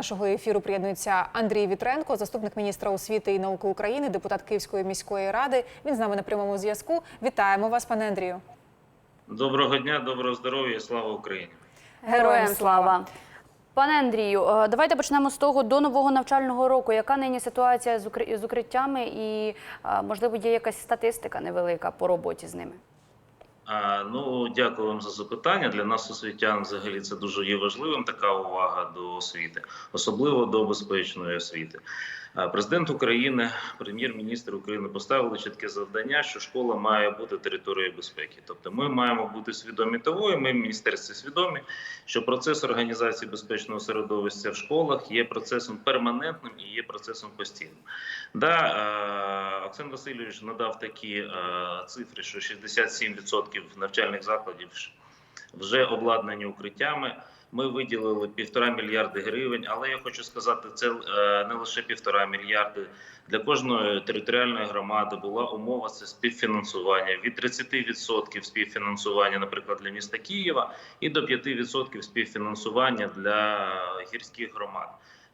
Нашого ефіру приєднується Андрій Вітренко, заступник міністра освіти і науки України, депутат Київської міської ради. Він з нами на прямому зв'язку. Вітаємо вас, пане Андрію. Доброго дня, доброго здоров'я, і слава Україні. Героям слава. Пане Андрію, е, давайте почнемо з того до нового навчального року. Яка нині ситуація з укр- з укриттями і, е, можливо, є якась статистика невелика по роботі з ними? Ну, дякую вам за запитання. Для нас, освітян, взагалі, це дуже є важливим. Така увага до освіти, особливо до безпечної освіти. Президент України, прем'єр-міністр України поставили чітке завдання, що школа має бути територією безпеки. Тобто, ми маємо бути свідомі того, і ми в міністерстві свідомі, що процес організації безпечного середовища в школах є процесом перманентним і є процесом постійним. Да, е, Оксан Васильович надав такі е, цифри, що 67% навчальних закладів вже обладнані укриттями. Ми виділили півтора мільярди гривень, але я хочу сказати, це е, не лише півтора мільярди. Для кожної територіальної громади була умова це співфінансування від 30% співфінансування, наприклад, для міста Києва, і до 5% співфінансування для гірських громад.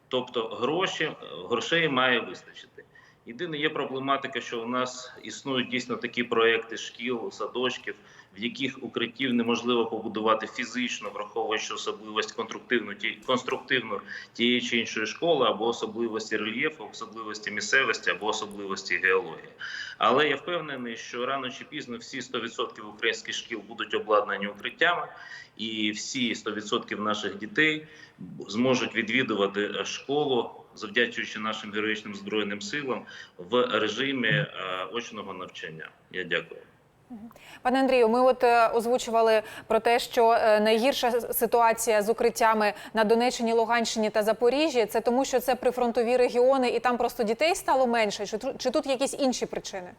Тобто гроші, грошей має вистачити. Єдине є проблематика, що у нас існують дійсно такі проекти шкіл, садочків, в яких укриттів неможливо побудувати фізично, враховуючи особливість конструктивну ті конструктивну тієї чи іншої школи, або особливості рельєфу, особливості місцевості або особливості геології. Але я впевнений, що рано чи пізно всі 100% українських шкіл будуть обладнані укриттями, і всі 100% наших дітей зможуть відвідувати школу, завдячуючи нашим героїчним збройним силам в режимі е, очного навчання. Я дякую. Пане Андрію, ми от е, озвучували про те, що е, найгірша ситуація з укриттями на Донеччині, Луганщині та Запоріжжі це тому, що це прифронтові регіони, і там просто дітей стало менше. Чи, тут якісь інші причини?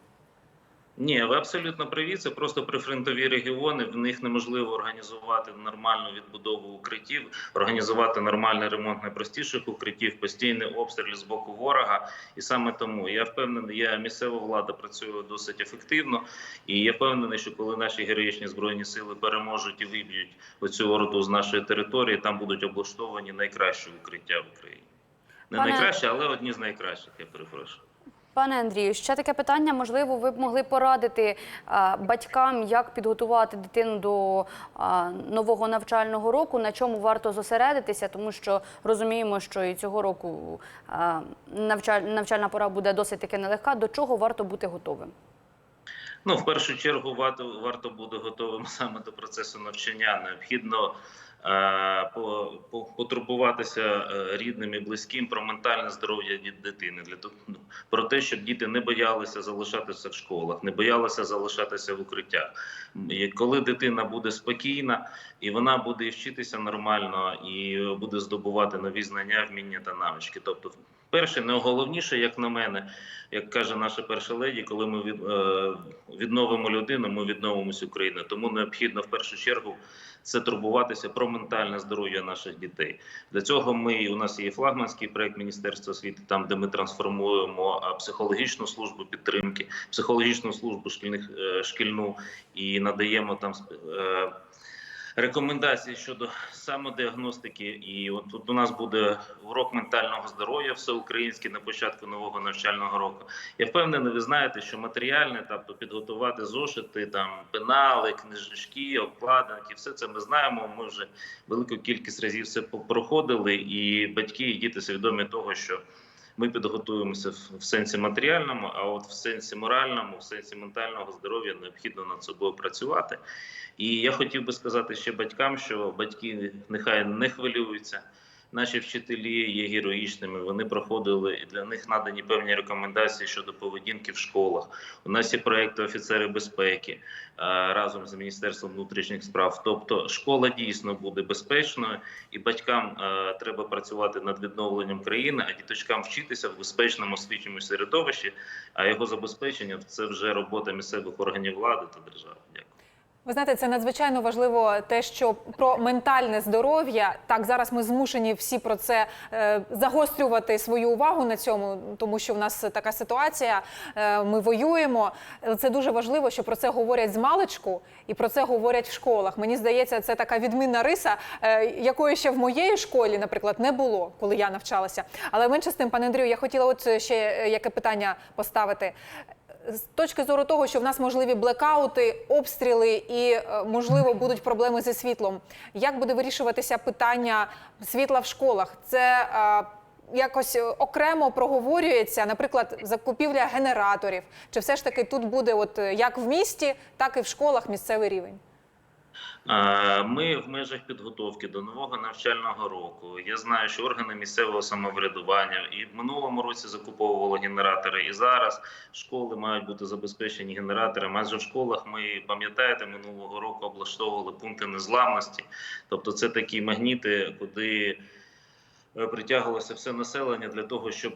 Ні, ви абсолютно праві. Це просто прифронтові регіони. В них неможливо організувати нормальну відбудову укриттів, організувати нормальний ремонт найпростіших укриттів, постійний обстріл з боку ворога. І саме тому я впевнений, я місцева влада працює досить ефективно. І я впевнений, що коли наші героїчні збройні сили переможуть і виб'ють оцю орду з нашої території, там будуть облаштовані найкращі укриття в Україні. Не Пане- найкраще, але одні з найкращих. Я перепрошую. Пане Андрію, ще таке питання. Можливо, ви б могли порадити а, батькам, як підготувати дитину до а, нового навчального року, на чому варто зосередитися, тому що розуміємо, що і цього року навчаль, навчальна пора буде досить таки нелегка. До чого варто бути готовим? Ну, в першу чергу, варто варто бути готовим саме до процесу навчання. Необхідно е, по, по, потурбуватися е, рідним і близьким про ментальне здоров'я ді- дитини, для того, ну, про те, щоб діти не боялися залишатися в школах, не боялися залишатися в укриттях. І коли дитина буде спокійна і вона буде вчитися нормально і буде здобувати нові знання, вміння та навички. Тобто, перше, найголовніше, як на мене, як каже наша перша леді, коли ми е, відновимо людину, ми відновимо всю Україну. Тому необхідно в першу чергу це турбуватися про ментальне здоров'я наших дітей. Для цього ми у нас є флагманський проект Міністерства освіти, там де ми трансформуємо психологічну службу підтримки, психологічну службу шкільних е, шкільну і надаємо там е, рекомендації щодо самодіагностики. І от тут у нас буде урок ментального здоров'я всеукраїнський на початку нового навчального року. Я впевнений, ви знаєте, що матеріальне, тобто підготувати зошити, там пенали, книжечки, обкладинки, все це ми знаємо. Ми вже велику кількість разів це проходили, і батьки і діти свідомі того, що. Ми підготуємося в- сенсі матеріальному, а от в сенсі моральному, в сенсі ментального здоров'я необхідно над собою працювати. І я хотів би сказати ще батькам, що батьки нехай не хвилюються. Наші вчителі є героїчними. Вони проходили і для них надані певні рекомендації щодо поведінки в школах. У нас є проекти офіцери безпеки е, разом з міністерством внутрішніх справ. Тобто, школа дійсно буде безпечною, і батькам е, треба працювати над відновленням країни, а діточкам вчитися в безпечному освітньому середовищі. А його забезпечення це вже робота місцевих органів влади та держави. Дякую. Ви знаєте, це надзвичайно важливо те, що про ментальне здоров'я так зараз ми змушені всі про це е, загострювати свою увагу на цьому, тому що в нас така ситуація. Е, ми воюємо. Це дуже важливо, що про це говорять з маличку і про це говорять в школах. Мені здається, це така відмінна риса, е, якої ще в моєї школі, наприклад, не було, коли я навчалася. Але менше з тим, пане Андрію, я хотіла от ще е, яке питання поставити з точки зору того, що в нас можливі блекаути, обстріли і е, можливо будуть проблеми зі світлом. Як буде вирішуватися питання світла в школах? Це е, якось е, окремо проговорюється, наприклад, закупівля генераторів, чи все ж таки тут буде, от як в місті, так і в школах місцевий рівень? Е, Ми в межах підготовки до нового навчального року. Я знаю, що органи місцевого самоврядування і в минулому році закуповували генератори, і зараз школи мають бути забезпечені генераторами. Адже в школах ми пам'ятаєте, минулого року облаштовували пункти незламності. Тобто, це такі магніти, куди притягувалося все населення для того, щоб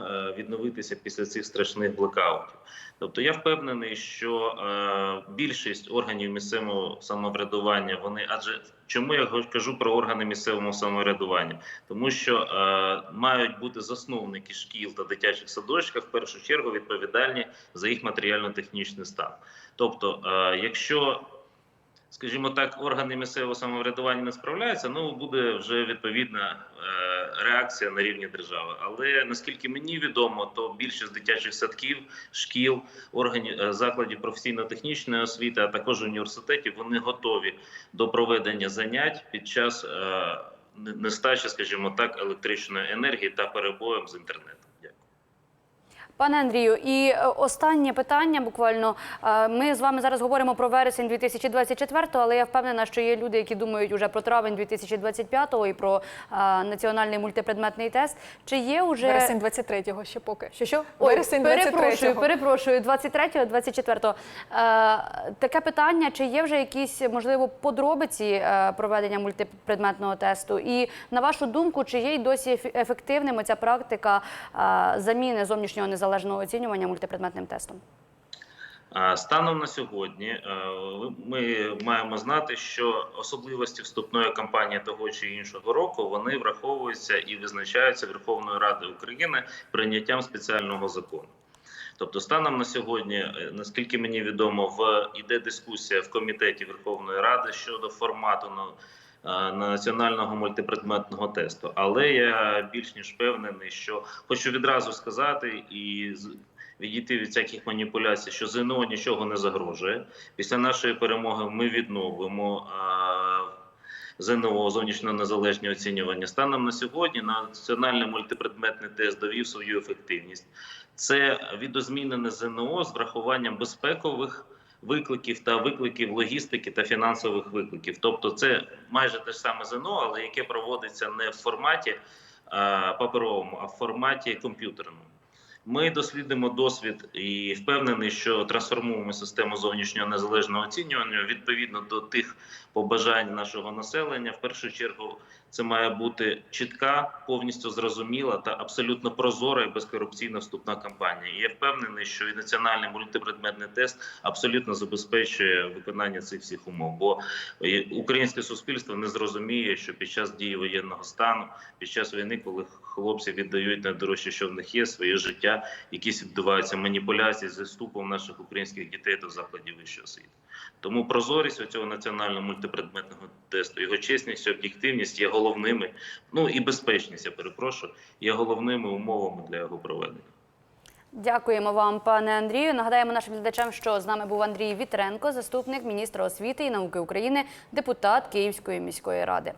е, відновитися після цих страшних блекаутів. Тобто я впевнений, що е, більшість органів місцевого самоврядування вони, адже чому я кажу про органи місцевого самоврядування? Тому що е, мають бути засновники шкіл та дитячих садочків в першу чергу відповідальні за їх матеріально-технічний стан. Тобто, е, якщо Скажімо так, органи місцевого самоврядування не справляються, ну буде вже відповідна е, реакція на рівні держави. Але наскільки мені відомо, то більшість дитячих садків, шкіл, органів е, закладів професійно-технічної освіти, а також університетів, вони готові до проведення занять під час е, нестачі, скажімо так, електричної енергії та перебоєм з інтернетом. Пане Андрію, і е, останнє питання буквально. Е, Ми з вами зараз говоримо про вересень 2024, але я впевнена, що є люди, які думають уже про травень 2025 і про е, національний мультипредметний тест. Чи є вже Вересень 23-го ще поки. що що? Вересень перепрошую, 23-го. перепрошую, 23-го, 24-го. Е, таке питання, чи є вже якісь, можливо, подробиці проведення мультипредметного тесту? І на вашу думку, чи є й досі еф- ефективним ця практика заміни зовнішнього незалежного оцінювання мультипредметним тестом? Станом на сьогодні е, ми маємо знати, що особливості вступної кампанії того чи іншого року вони враховуються і визначаються Верховною Радою України прийняттям спеціального закону. Тобто, станом на сьогодні, е, наскільки мені відомо, в іде дискусія в комітеті Верховної Ради щодо формату національного мультипредметного тесту. Але я більш ніж впевнений, що хочу відразу сказати і відійти від всяких маніпуляцій, що ЗНО нічого не загрожує. Після нашої перемоги ми відновимо. е, ЗНО зовнішньо незалежні оцінювання станом на сьогодні національний мультипредметний тест довів свою ефективність. Це відозмінене ЗНО з врахуванням безпекових викликів та викликів логістики та фінансових викликів. Тобто, це майже те ж саме ЗНО, але яке проводиться не в форматі е, паперовому, а в форматі комп'ютерному. Ми дослідимо досвід і впевнений, що трансформуємо систему зовнішнього незалежного оцінювання відповідно до тих побажань нашого населення. В першу чергу це має бути чітка, повністю зрозуміла та абсолютно прозора і безкорупційна вступна кампанія. І я впевнений, що і національний мультипредметний тест абсолютно забезпечує виконання цих всіх умов. Бо українське суспільство не зрозуміє, що під час дії воєнного стану, під час війни, коли хлопці віддають найдорожче, що в них є, своє життя, якісь відбуваються маніпуляції з вступом наших українських дітей до закладів вищої освіти. Тому прозорість у цього національного мультипредметного тесту, його чесність, об'єктивність є головними. Ну і безпечність, я перепрошую, є головними умовами для його проведення. Дякуємо вам, пане Андрію. Нагадаємо нашим глядачам, що з нами був Андрій Вітренко, заступник міністра освіти і науки України, депутат Київської міської ради.